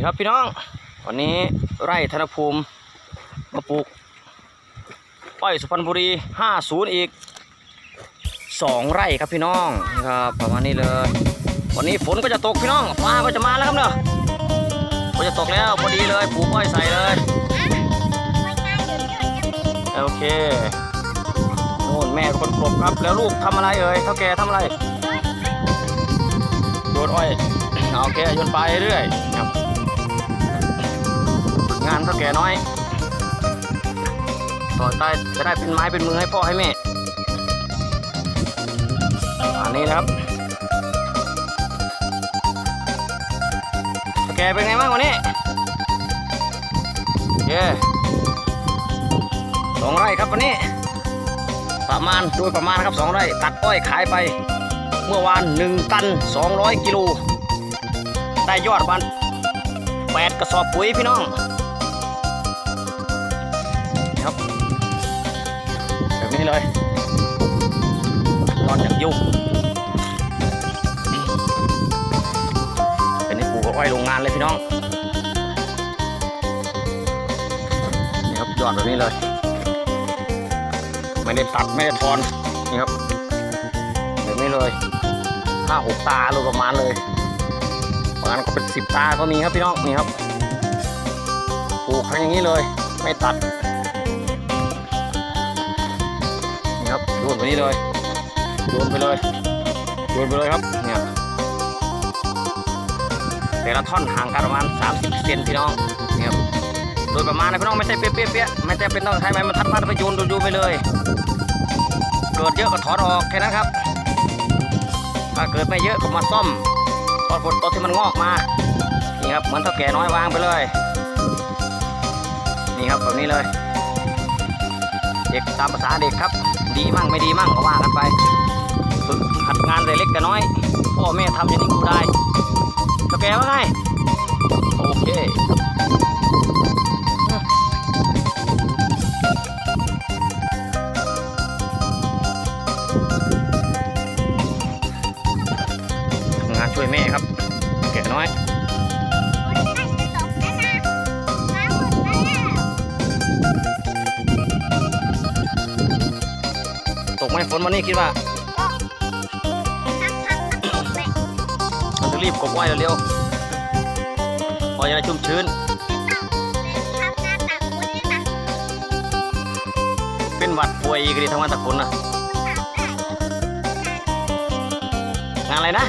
นี่ครับพี่น้อง วันนี้ไร่ธนภูมิมาปลูกอ้อยสุพรรณบุรี 50 อีก 2 ไร่ครับพี่น้องนี่ครับประมาณนี้เลย วันนี้ฝนก็จะตกพี่น้องฟ้าก็จะมาแล้วครับเนอะฝนจะตกแล้วพอดีเลยปลูกอ้อยใส่เลยโอเคโน่นแม่เป็นคนกลบครับแล้วลูกทำอะไรเอ่ยเท่าแกทำอะไรโยนอ้อยเอาโอเคโยนไปเรื่อยครับ งานเท่าแก่น้อย ต่อไปจะได้เป็นไม้เป็นมือให้พ่อให้แม่ อันนี้นะครับเท่าแกเป็นไงบ้างวันนี้โอเคสองไร่ครับวันนี้ ประมาณโดยประมาณครับสองไร่ ตัดอ้อยขายไป เมื่อวาน1ตัน200กิโลได้ยอดมัน8กระสอบปุ๋ยพี่น้อง นี้เลยยอดจากยุกเป็นนี่ปลูกกับอ้อยโรงงานเลยพี่น้องนี่ครับยอดแบบนี้เลย ไม่ได้ตัดไม่ได้ทอนนี่ครับแบบนี้เลยห้าหกตาโลประมาณเลยบางอันก็เป็นสิบตาก็มีครับพี่น้องนี่ครับปลูกทั้งอย่างนี้เลย ไม่ตัด ครับโยนไปนี่เลยโยนไปเลยโยนไปเลยครับเนี่ยแต่ละท่อนห่างกันประมาณ 30เซนพี่น้องนี่ครับโดยประมาณนะพี่น้องไม่ใช่เปี้ยเปี้ยๆๆไม่ใช่เป็นต้องใช้ไม้บรรทัดพัดไปโยนโยนไปเลย เกิดเยอะก็ถอนออกแค่นั้นครับ ถ้าเกิดไม่เยอะก็มาซ่อมตอนฝนตกที่มันงอกมา นี่ครับเหมือนเท่าแก่น้อยวางไปเลย นี่ครับแบบนี้เลย เด็กตามภาษาเด็กครับ ดีมั่งไม่ดีมั่งก็ว่ากันไปฝึกหัดงานแต่เล็กแต่น้อยพ่อแม่ทำอย่างนี้กูได้เท่าแกว่าไงโอเคทำงานช่วยแม่ครับแก่น้อย มฝนวันนี้คิดว่าเราจะรีบกบไว้เร็วๆพอจะได้ชุ่มชื้น เป็นหวัดป่วยอีกดีทำงานตะฝนนะงานอะไรนะ